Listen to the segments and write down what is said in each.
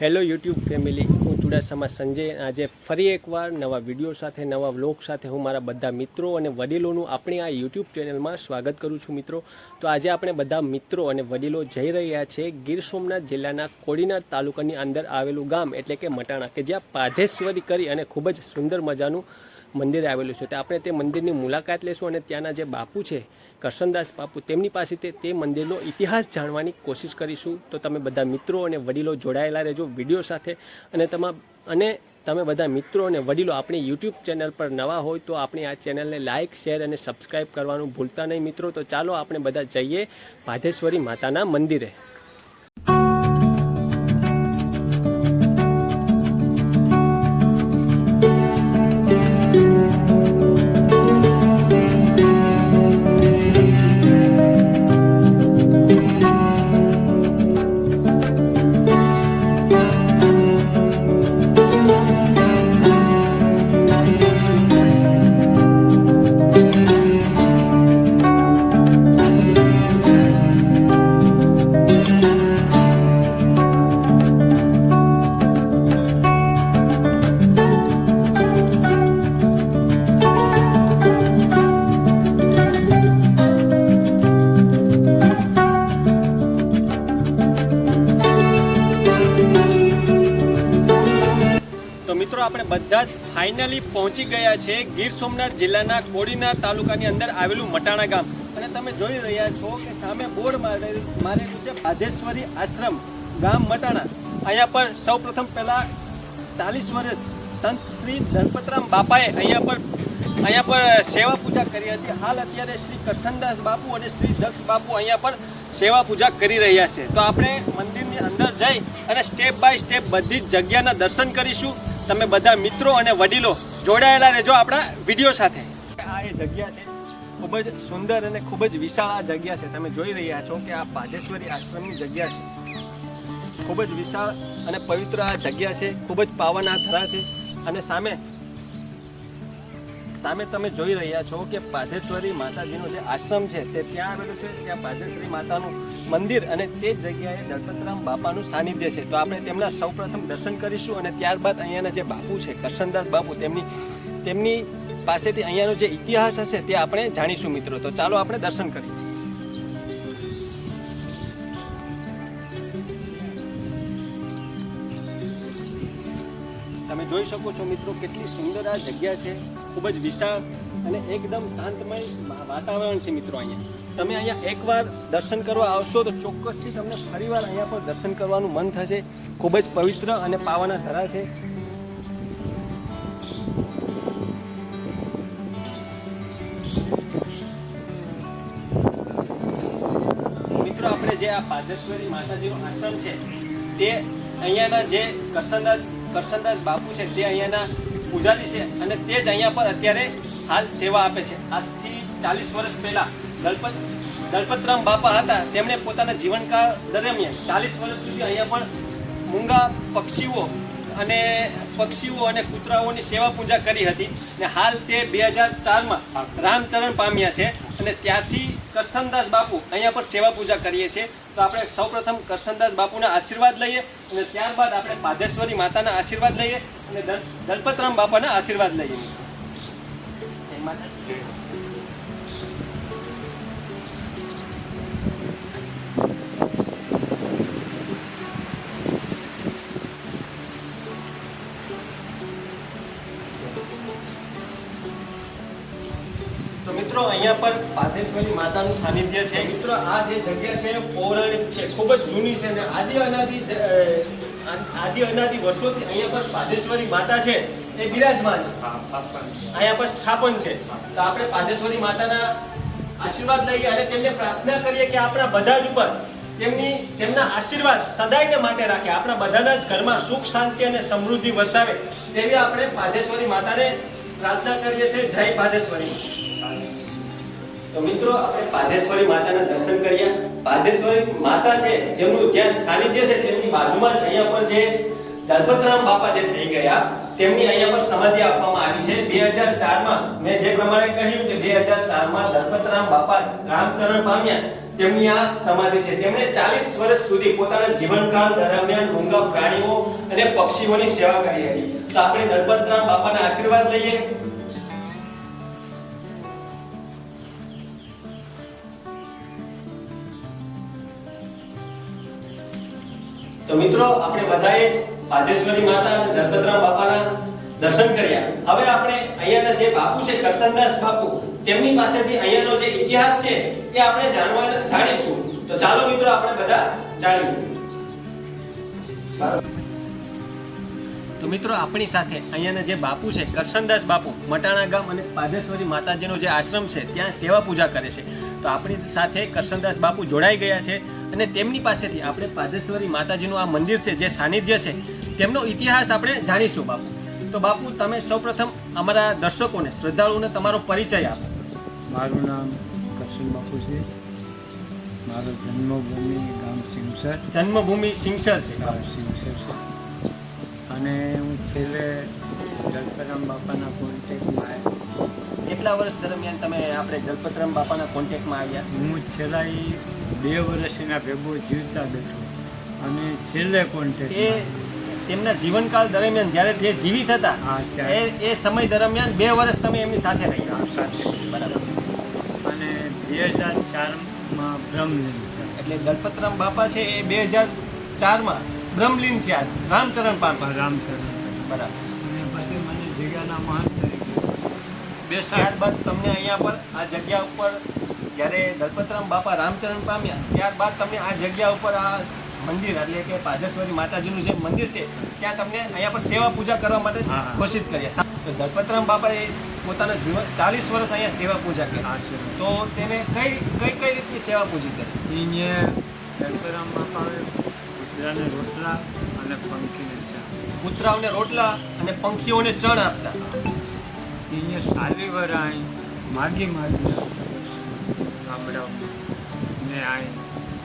Hello YouTube family, હું ચુડાસમા સંજય. આજે ફરી એકવાર નવા વીડિયો સાથે, નવા વ્લોગ સાથે હું મારા બધા મિત્રો અને વડીલોનું આપણી આ યુટ્યુબ ચેનલમાં સ્વાગત કરું છું મિત્રો. તો આજે આપણે બધા મિત્રો અને વડીલો જઈ રહ્યા છે ગીર સોમનાથ જિલ્લાના કોડીનાર તાલુકાની અંદર આવેલું ગામ, એટલે કે મટાણા, કે જ્યાં પાધેશ્વરી કરી અને ખૂબ જ સુંદર મજાનું મંદિર આવેલું છે. તો આપણે તે મંદિરની મુલાકાત લેશું અને ત્યાંના જે બાપુ છે, કરશનદાસ બાપુ, તેમની પાસેથી તે મંદિરનો ઇતિહાસ જાણવાની કોશિશ કરીશું. તો તમે બધા મિત્રો અને વડીલો જોડાયેલા રહેજો વીડિયો સાથે. અને તમા, અને તમે બધા મિત્રો અને વડીલો આપણી યુટ્યુબ ચેનલ પર નવા હોય તો આપણી આ ચેનલને લાઇક શેર અને સબસ્ક્રાઈબ કરવાનું ભૂલતા નહીં મિત્રો. તો ચાલો આપણે બધા જઈએ ભાધેશ્વરી માતાના મંદિરે. બધા જ ફાઇનલી પહોંચી ગયા છે ગીર સોમનાથ જિલ્લાના કોડીનાર તાલુકાની અંદર આવેલું મટાણા ગામ. અને તમે જોઈ રહ્યા છો કે સામે બોર્ડ મારે- મારેલું છે ભાધેશ્વરી આશ્રમ ગામ મટાણા. અહીંયા પર સૌ પ્રથમ પહેલા ચાલીસ વર્ષ સંત શ્રી ધનપતરામ બાપાએ અહીંયા પર અહીંયા પર સેવા પૂજા કરી હતી. હાલ અત્યારે શ્રી કરશનદાસ બાપુ અને શ્રી દક્ષ બાપુ અહીંયા પર સેવા પૂજા કરી રહ્યા છે. તો આપણે મંદિરની અંદર જઈ અને સ્ટેપ બાય સ્ટેપ બધી જ જગ્યાના દર્શન કરીશું. તમે બધા મિત્રો અને વડીલો જોડાયેલા રહેજો આપણા વીડિયો સાથે. આ એ જગ્યા છે. ખૂબ જ સુંદર અને ખૂબ જ વિશાળ આ જગ્યા છે. તમે જોઈ રહ્યા છો કે આ પાધેશ્વરી આશ્રમની જગ્યા છે. ખૂબ જ વિશાળ અને પવિત્ર આ જગ્યા છે. ખૂબ જ પાવન આ ધરા છે. અને સામે સામે તમે જોઈ રહ્યા છો કે પાધેશ્વરી માતાજીનો જે આશ્રમ છે, તે ત્યાં આવેલું છે. ત્યાં પાધેશ્વરી માતાનું મંદિર અને તે જ જગ્યાએ દલપતરામ બાપાનું સાનિધ્ય છે. તો આપણે તેમના સૌપ્રથમ દર્શન કરીશું અને ત્યારબાદ અહીંયાના જે બાપુ છે કરશનદાસ બાપુ, તેમની તેમની પાસેથી અહીંયાનો જે ઇતિહાસ હશે તે આપણે જાણીશું મિત્રો. તો ચાલો આપણે દર્શન કરીએ. તમે જોઈ શકો છો મિત્રો કેટલી સુંદર આ જગ્યા છે, ખૂબ જ વિશાળ અને એકદમ શાંતમય વાતાવરણ છે મિત્રો અહીંયા. તમે અહીંયા એકવાર દર્શન કરવા આવશો તો ચોક્કસથી તમને ફરીવાર અહીંયા પર દર્શન કરવાનું મન થશે. ખૂબ જ પવિત્ર અને પાવાના ધરા છે. મિત્રો, આપણે જે આ પાદેશ્વરી માતાજીનો આશ્રમ છે, તે અહીંયાના જે કરશનદાસ કરશનદાસ બાપુ છે તે અહીંયાના પૂજારી છે અને તે જ અહીંયા પર અત્યારે હાલ સેવા આપે છે. આજથી ચાલીસ વર્ષ પહેલાં દલપત, દલપતરામ બાપા હતા. તેમણે પોતાના જીવનકાળ દરમિયાન ચાલીસ વર્ષ સુધી અહીંયા પણ મૂંગા પક્ષીઓ અને પક્ષીઓ અને કૂતરાઓની સેવા પૂજા કરી હતી ને હાલ તે બે હજાર ચારમાં રામચરણ પામ્યા છે અને ત્યાંથી કરશનદાસ બાપુ અહીંયા પર સેવા પૂજા કરીએ છીએ. તો આપણે સૌપ્રથમ કરશનદાસ બાપુના આશીર્વાદ લઈએ અને ત્યારબાદ આપણે પાધેશ્વરી માતાના આશીર્વાદ લઈએ અને દલ- દલપતરામ બાપાના આશીર્વાદ લઈએ માતાજી. પાધેશ્વરી માતાનું સાનિધ્ય છે. મિત્રો આ જે જગ્યા છે પૌરાણિક છે ખૂબ જ જૂની છે અને આદિ અનાદિ આદિ અનાદિ વર્ષોથી અહીંયા પર પાદેશ્વરી માતા છે. એ બિરાજમાન છે. અહીંયા પર સ્થાપન છે. તો આપણે પાદેશ્વરી માતાના આશીર્વાદ લઈએ અને તેમને પ્રાર્થના કરીએ કે આપણા બધા જ ઉપર તેમની તેમના આશીર્વાદ સદાયને માટે રાખે. આપણા બધાના જ ઘરમાં સુખ શાંતિ અને સમૃદ્ધિ વસાવે તેવી આપણે પાદેશ્વરી માતાને પ્રાર્થના કરીએ છીએ. જય પાધેશ્વરી તો મિત્રો, આપણે પાધેશ્વરી માતાના દર્શન કર્યા. પાધેશ્વરી માતા છે, જેમનું જ્યાં સાનિધ્ય છે, તેમની બાજુમાં જ અહીંયા પર જે દલપતરામ બાપા જે થઈ ગયા, તેમની અહીંયા પર સમાધિ આપવામાં આવી છે. બે માં ચારમાં મેં જે પ્રમાણે કહ્યું કે બે માં ચારમાં દલપતરામ બાપા રામચરણ પામ્યા, તેમની આ સમાધિ છે. તેમણે ચાલીસ વર્ષ સુધી પોતાના જીવનકાળ દરમિયાન મૂંગા પ્રાણીઓ અને પક્ષીઓની સેવા કરી હતી. તો આપણે દલપતરામ બાપાના આશીર્વાદ લઈએ. તો મિત્રો, આપણે બધાએ પાદેશ્વરી માતા અને ગણપતરામ બાપાના દર્શન કર્યા. હવે આપણે અહીંયાના જે બાપુ છે, કરસનદાસ બાપુ, તેમની પાસેથી અહીંયાનો જે ઇતિહાસ છે, એ આપણે જાણવા જાણીશું. તો ચાલો મિત્રો, આપણે બધા જાણીએ. તો મિત્રો આપણી સાથે અહીંયાના જે બાપુ છે કરશનદાસ બાપુ મટાણા ગામ અને પાદેશ્વરી માતાજીનો જે આશ્રમ છે ત્યાં સેવા પૂજા કરે છે. તો આપણી સાથે કરશનદાસ બાપુ જોડાઈ ગયા છે અને તેમની પાસેથી આપણે પાદેશ્વરી માતાજીનું આ મંદિર છે જે સાનિધ્ય છે તેમનો ઇતિહાસ આપણે જાણીશું બાપુ. તો બાપુ તમે સૌપ્રથમ અમારા દર્શકોને શ્રદ્ધાળુઓને તમારો પરિચય આપો. મારું નામ કરશન બાપુ છે. મારો જન્મભૂમિ ગામ સિંગસર. જન્મભૂમિ સિંગસર છે. સિંગસર છે. અને હું છેલ્લે જલપરામ બાપાના કોન્ટેક્ટમાં આવ્યા. કેટલા વર્ષ દરમિયાન તમે આપણે ગણપતરામ બાપાના કોન્ટેક્ટમાં આવ્યા? હું છેલ્લા બે વર્ષ એના ભેગો જીવતા બેઠો અને છેલ્લે એ કોન્ટેક્ટ તેમના જીવનકાળ દરમિયાન જ્યારે જે જીવિત હતા એ એ સમય દરમિયાન બે વર્ષ તમે એમની સાથે રહ્યા. સાથે. બરાબર. અને બે હજાર ચારમાં બ્રહ્મ એટલે ગણપતરામ બાપા છે એ બે હજાર ચારમાં? બ્રહ્મલીન થયા રામચરણ પામ્યા રામચરણ. બરાબર. પછી મને જગ્યાના મહાન તરીકે. બે ત્યારબાદ તમને અહીંયા પર આ જગ્યા ઉપર જ્યારે દલપતરામ બાપા રામચરણ પામ્યા ત્યારબાદ તમને આ જગ્યા ઉપર આ મંદિર એટલે કે પાદેશ્વરી માતાજીનું જે મંદિર છે ત્યાં તમને અહીંયા પર સેવા પૂજા કરવા માટે. ઘોષિત કર્યા. તો દલપતરામ બાપાએ પોતાના જીવન ચાલીસ વર્ષ અહીંયા સેવા પૂજા કરી. તો તેને કઈ કઈ કઈ રીતની સેવા પૂજી કરી? અહીંયા દલપતરામ બાપાએ કૂતરાને રોટલા અને પંખીને ચણ કૂતરાઓને રોટલા અને પંખીઓને ચણ આપતા. એને સારી વરાય માગી માગી ગામડાઓમાં ને આય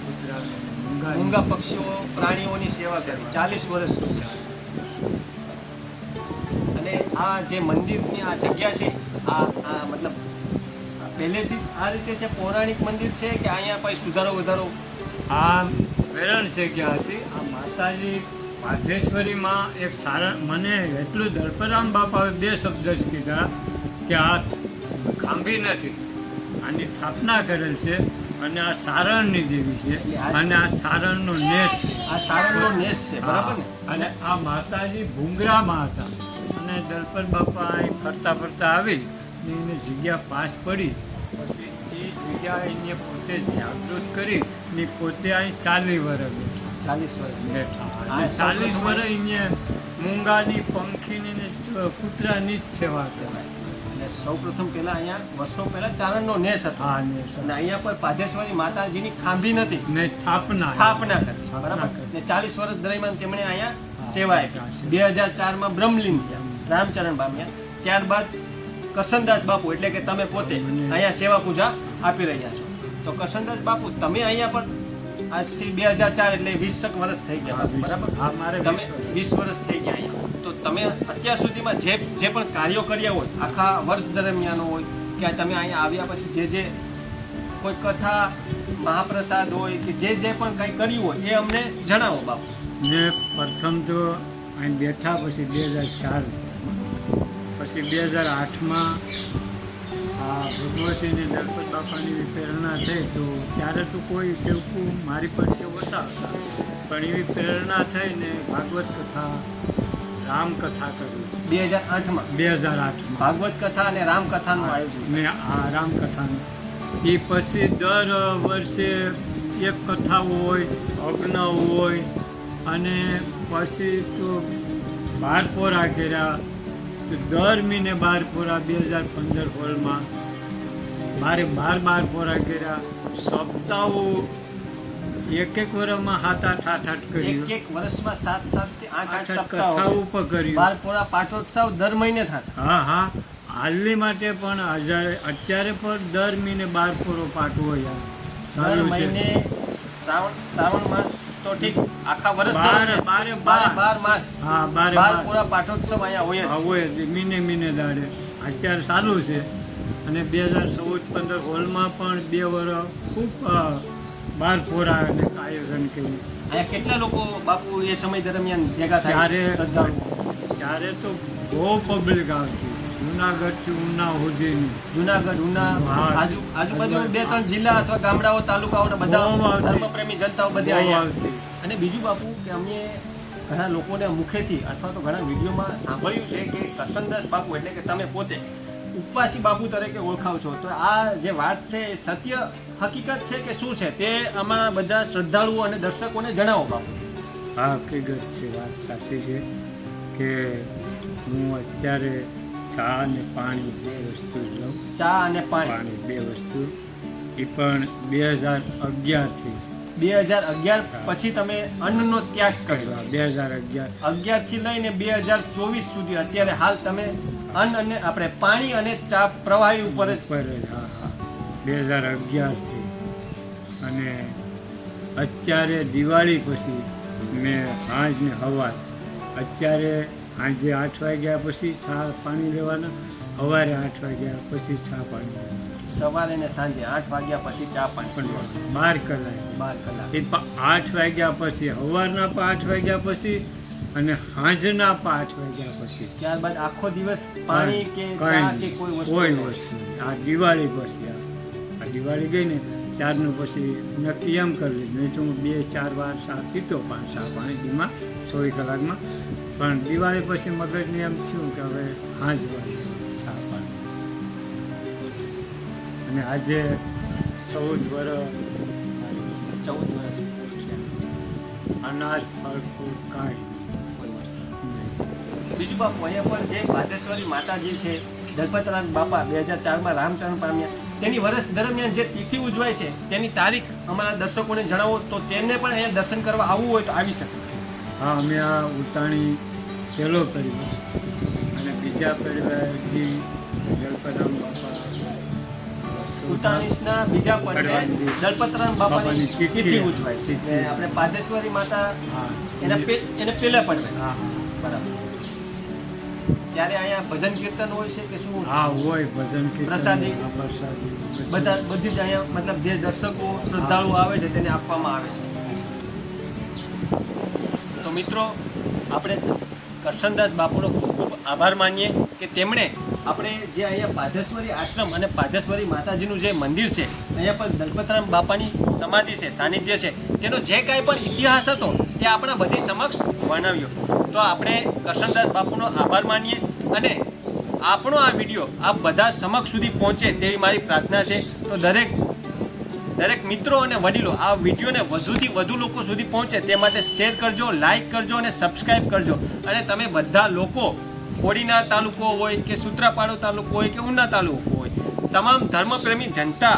કૂતરાને મૂંગા મૂંગા પક્ષીઓ પ્રાણીઓની સેવા કરી ચાલીસ વર્ષ સુધી અને આ જે મંદિરની આ જગ્યા છે આ આ મતલબ પહેલેથી આ રીતે છે પૌરાણિક મંદિર છે કે અહીંયા કોઈ સુધારો વધારો આ પ્રેરણ જગ્યા હતી આ માતાજી પાધેશ્વરીમાં એક સારા મને એટલું દર્પરામ બાપાએ બે શબ્દ જ કીધા કે આ ખાંભી નથી. આની સ્થાપના કરેલ છે અને આ સારણની દેવી છે અને આ સારણનો નેસ આ સારણનો નેસ છે બરાબર ને? અને આ માતાજી ભૂંગરામાં હતા. અને દર્પણ બાપા અહીં ફરતા ફરતા આવી ને એને જગ્યા પાસ પડી. પછી જગ્યા એને પોતે જાગૃત કરી ને પોતે અહીં ચાલીસ વર્ષ બેઠા ચાલીસ વર્ષ. બેઠા. ચાલીસ વર્ષ એને મૂંગાની પંખીની ને કૂતરાની જ સેવા કરાય. અને સૌ પ્રથમ પહેલા અહીંયા વર્ષો પહેલા ચારણનો નેસ હતો. હા અને અહીંયા કોઈ પાધેશ્વરી માતાજીની ખાંભી નથી. ને સ્થાપના સ્થાપના કરી. બરાબર? ને ચાલીસ વર્ષ દરમિયાન તેમણે અહીંયા. સેવા આપી. બે હજાર ચારમાં બ્રહ્મલીન થયા. રામચરણ પામ્યા ત્યારબાદ કરસનદાસ બાપુ એટલે કે તમે પોતે અહીંયા સેવા પૂજા આપી રહ્યા છો. તો કરશનદાસ બાપુ તમે અહીંયા પણ આજથી બે હજાર ચાર એટલે વીસક વર્ષ થઈ ગયા. બરાબર? મારે તમે વીસ વર્ષ. થઈ ગયા અહીંયા. તો તમે અત્યાર સુધીમાં જે જે પણ કાર્યો કર્યા હોય આખા વર્ષ દરમિયાન હોય કે તમે અહીંયા આવ્યા પછી જે જે કોઈ કથા મહાપ્રસાદ હોય કે જે જે પણ કંઈ કર્યું હોય એ અમને જણાવો બાપુ. ને પ્રથમ તો અહીં બેઠા પછી બે હજાર ચાર. પછી બે હજાર આઠમાં આ ભગવતીની દલપત બાપાની પ્રેરણા થઈ તો ત્યારે તો કોઈ સેવકું મારી પાસે ઓછા હતા પણ એવી પ્રેરણા થઈ ને ભાગવત કથા રામકથા કરી. બે હજાર આઠમાં? બે હજાર આઠમાં. ભાગવત કથા અને રામકથાનું આયોજન. ને આ રામકથાનું. એ પછી દર વર્ષે એક કથા હોય અગ્ન હોય અને પછી તો બાર પોરા કર્યા. દર મહિને બાર પોરા બે હજાર પંદર હોલમાં મારે બાર બાર પોરા કર્યા. સપ્તાહો એક એક વર્ષમાં સાત આઠ આઠ આઠ એક કર્યું. એક વર્ષમાં સાત સાતથી આઠ આઠ સપ્તાહ. ઉપર કર્યું બારપોરા પાટોત્સવ દર મહિને થતા હા હા. હાલની માટે પણ હજાર અત્યારે પણ દર મહિને બાર ફોરો હોય. યાર. દર મહિને શ્રાવણ શ્રાવણ માસ તો ઠીક આખા વર્ષ બાર- બારે બારે બાર. બાર માસ હા બારે બાર પૂરા પાઠોત્સવ અહીંયા હોય હોય. મહિને મહિને દાડે. અત્યારે ચાલુ છે. અને બે હજાર ચૌદ પંદર હોલમાં પણ બે વર્ષ ખૂબ બાર પોરા આયોજન કર્યું. અહીંયા કેટલા લોકો બાપુ એ સમય દરમિયાન ભેગા થાય? ત્યારે ત્યારે તો બહુ પબ્લિક આવતી. જુનાગઢથી ઉના સુધીની જુનાગઢ ઉના આજુ આજુબાજુ બે ત્રણ જિલ્લા અથવા ગામડાઓ તાલુકાઓના બધા. ધર્મપ્રેમી જનતાઓ બધી અહીંયા. અને બીજું બાપુ કે અમે ઘણા લોકોને મુખેથી અથવા તો ઘણા વિડીયોમાં સાંભળ્યું છે કે કરસનદાસ બાપુ એટલે કે તમે પોતે ઉપવાસી બાપુ તરીકે ઓળખાવ છો. તો આ જે વાત છે એ સત્ય હકીકત છે કે શું છે તે અમારા બધા શ્રદ્ધાળુઓ અને દર્શકોને જણાવો બાપુ. હા હકીકત છે વાત સાચી છે કે હું અત્યારે ચા અને પાણી બે વસ્તુ લઉં ચા અને પાણી. બે વસ્તુ. એ પણ બે હજાર અગિયારથી બે હજાર અગિયાર પછી તમે અન્નનો ત્યાગ કર્યો. બે હજાર અગિયાર. અગિયારથી લઈને બે હજાર ચોવીસ સુધી અત્યારે હાલ તમે અન્ન અને આપણે પાણી અને ચા પ્રવાહી ઉપર જ પડે હા હા. બે હજાર અગિયારથી અને અત્યારે દિવાળી પછી મેં સાંજ ને હવાર અત્યારે સાંજે આઠ વાગ્યા પછી ચા પાણી લેવાના સવારે આઠ વાગ્યા પછી ચા પાણી સવારે ને સાંજે આઠ વાગ્યા પછી ચા પાણી પણ બાર કલાક. બાર કલાક. એ આઠ વાગ્યા પછી સવારના આઠ વાગ્યા પછી અને સાંજના આઠ વાગ્યા પછી. ત્યારબાદ આખો દિવસ પાણી કે ચા કે કોઈ વસ્તુ કોઈ. વસ્તુ આ દિવાળી પછી આ. દિવાળી ગઈ ને ત્યારનું પછી નક્કી એમ કરી લીધું. નહીં તો હું બે ચાર વાર ચા પીતો પણ ચા પાણી ધીમા ચોવીસ કલાકમાં. પણ દિવાળી પછી મગજને એમ થયું કે હવે હાંજ વાળી ચા પાણી. અને આજે ચૌદ વર્ષ ચૌદ વર્ષ અનાજ ફળ ફૂલ કાંઈ. બીજું બાપુ અહીંયા પણ જે ભાદેશ્વરી માતાજી છે દલપતરામ બાપા બે હજાર ચારમાં રામચરણ પામ્યા. તેની વર્ષ દરમિયાન જે તિથિ ઉજવાય છે તેની તારીખ અમારા દર્શકોને જણાવો તો તેમને પણ અહીંયા દર્શન કરવા આવવું હોય તો આવી શકે. હા અમે આ ઉતાણી પહેલો કર્યો અને બીજા પરિવારથી જલપરામ બાપા. બીજા દલપતરામ બાપાની તિથિ. ઉજવાય છે. આપણે પાદેશ્વરી માતા એના એને પેલા પર્વે. હા. બરાબર. ત્યારે અહીંયા ભજન કીર્તન હોય છે કે શું હા હોય ભજન કીર્તન પ્રસાદી. પ્રસાદી. બધા બધી જ અહીંયા મતલબ જે દર્શકો શ્રદ્ધાળુઓ આવે છે તેને આપવામાં આવે છે. તો મિત્રો આપણે કરશનદાસ બાપુનો ખૂબ ખૂબ આભાર માનીએ કે તેમણે આપણે જે અહીંયા પાધેશ્વરી આશ્રમ અને પાધેશ્વરી માતાજીનું જે મંદિર છે, અહીંયા પર દલપતરામ બાપાની સમાધિ છે, સાનિધ્ય છે, તેનો જે કાંઈ પણ ઇતિહાસ હતો તે આપણા બધી સમક્ષ વર્ણવ્યો. તો આપણે કરશનદાસ બાપુનો આભાર માનીએ અને આપણો આ વીડિયો આપ બધા સમક્ષ સુધી પહોંચે તેવી મારી પ્રાર્થના છે. તો દરેક દરેક મિત્રો અને વડીલો આ વિડીયોને વધુથી વધુ લોકો સુધી પહોંચે તે માટે શેર કરજો લાઇક કરજો અને સબસ્ક્રાઈબ કરજો. અને તમે બધા લોકો કોડીનાર તાલુકો હોય કે સૂત્રાપાડો તાલુકો હોય કે ઉના તાલુકો હોય, તમામ ધર્મપ્રેમી જનતા,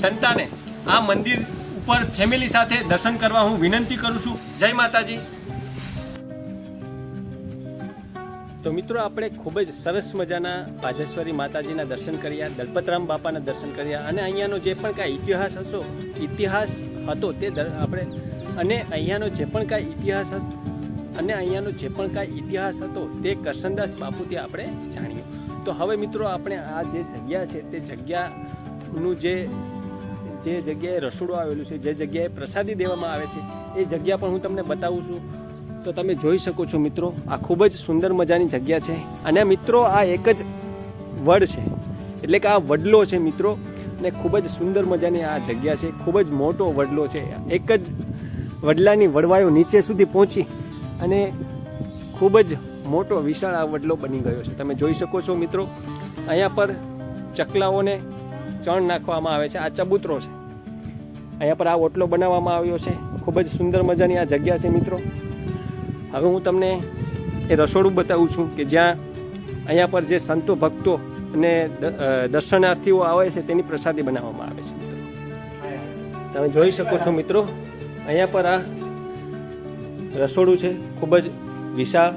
જનતાને આ મંદિર ઉપર ફેમિલી સાથે દર્શન કરવા હું વિનંતી કરું છું. જય માતાજી. તો મિત્રો, આપણે ખૂબ જ સરસ મજાના પાધેશ્વરી માતાજીના દર્શન કર્યા, દલપતરામ બાપાના દર્શન કર્યા અને અહીંયાનો જે પણ કાંઈ ઇતિહાસ હતો ઇતિહાસ હતો તે આપણે અને અહીંયાનો જે પણ કાંઈ ઇતિહાસ હતો, અને અહીંયાનો જે પણ કાંઈ ઇતિહાસ હતો તે કરશનદાસ બાપુથી આપણે જાણ્યું. તો હવે મિત્રો, આપણે આ જે જગ્યા છે, તે જગ્યાનું જે જે જગ્યાએ રસોડું આવેલું છે, જે જગ્યાએ પ્રસાદી દેવામાં આવે છે, એ જગ્યા પણ હું તમને બતાવું છું. તો તમે જોઈ શકો છો મિત્રો, આ ખૂબ જ સુંદર મજાની જગ્યા છે અને મિત્રો આ એક જ વડ છે. એટલે કે આ વડલો છે મિત્રો, અને ખૂબ જ સુંદર મજાની આ જગ્યા છે. ખૂબ જ મોટો વડલો છે. એક જ વડલાની વડવાયો નીચે સુધી પહોંચી અને ખૂબ જ મોટો વિશાળ આ વડલો બની ગયો છે. તમે જોઈ શકો છો મિત્રો, અહીંયા પર ચકલાઓને ચણ નાખવામાં આવે છે. આ ચબૂતરો છે. અહીંયા પર આ ઓટલો બનાવવામાં આવ્યો છે. ખૂબ જ સુંદર મજાની આ જગ્યા છે મિત્રો. હવે હું તમને એ રસોડું બતાવું છું કે જ્યાં અહીંયા પર જે સંતો ભક્તો અને દર્શનાર્થીઓ આવે છે, તેની પ્રસાદી બનાવવામાં આવે છે તમે જોઈ શકો છો, મિત્રો, અહીંયા પર આ રસોડું છે, ખૂબ જ વિશાળ.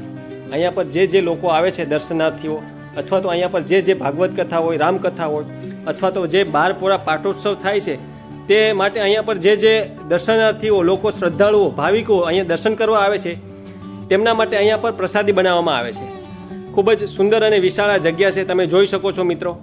અહીંયા પર જે જે લોકો આવે છે દર્શનાર્થીઓ, અથવા તો અહીંયા પર જે જે ભાગવત કથા હોય, રામકથા હોય, અથવા તો જે બાર પોરા પાટોત્સવ થાય છે, તે માટે અહીંયા પર જે જે દર્શનાર્થીઓ, લોકો, શ્રદ્ધાળુઓ, ભાવિકો અહીંયા દર્શન કરવા આવે છે તેમના માટે અહીંયા પર પ્રસાદી બનાવવામાં આવે છે. ખૂબ જ સુંદર અને વિશાળ જગ્યા છે તમે જોઈ શકો છો મિત્રો.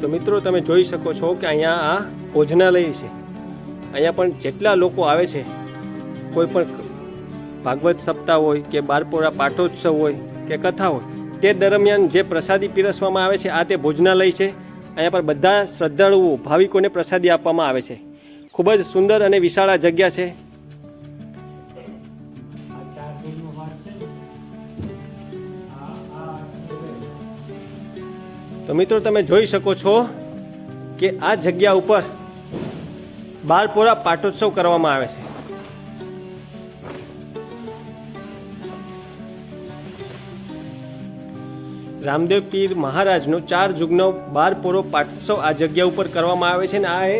તો મિત્રો તમે જોઈ શકો છો કે અહીંયા આ ભોજનાલય છે. અહીંયા પણ જેટલા લોકો આવે છે, કોઈ પણ ભાગવત સપ્તાહ હોય કે બારપોરા પાટોત્સવ હોય કે કથા હોય, તે દરમિયાન જે પ્રસાદી પીરસવામાં આવે છે, આ તે ભોજનાલય છે. અહીંયા પર બધા શ્રદ્ધાળુઓ, ભાવિકોને પ્રસાદી આપવામાં આવે છે. ખૂબ જ સુંદર અને વિશાળ જગ્યા છે. તો મિત્રો તમે જોઈ શકો છો કે આ જગ્યા ઉપર બારપોરા પાટોત્સવ કરવામાં આવે છે. રામદેવ પીર મહારાજનો ચાર જુગનો બારપોરો પાટોત્સવ આ જગ્યા ઉપર કરવામાં આવે છે ને આ એ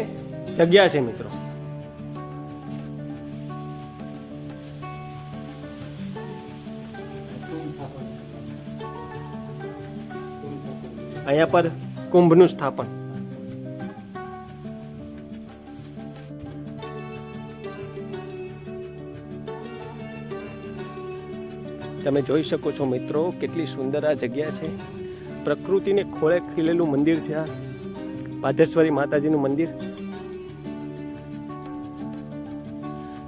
જગ્યા છે મિત્રો. અહીંયા પર કુંભનું સ્થાપન. તમે જોઈ શકો છો મિત્રો, કેટલી સુંદર આ જગ્યા છે. પ્રકૃતિને ખોળે ખીલેલું મંદિર છે આ. પાધેશ્વરી માતાજીનું મંદિર.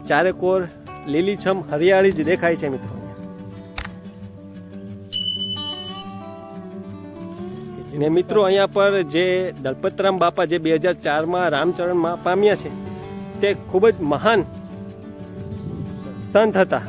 ચારે કોર લીલીછમ હરિયાળી જ દેખાય છે મિત્રો ને મિત્રો અહીંયા પર જે દલપતરામ બાપા જે બે હજાર ચારમાં રામચરણ પામ્યા છે, તે ખૂબ જ મહાન સંત હતા.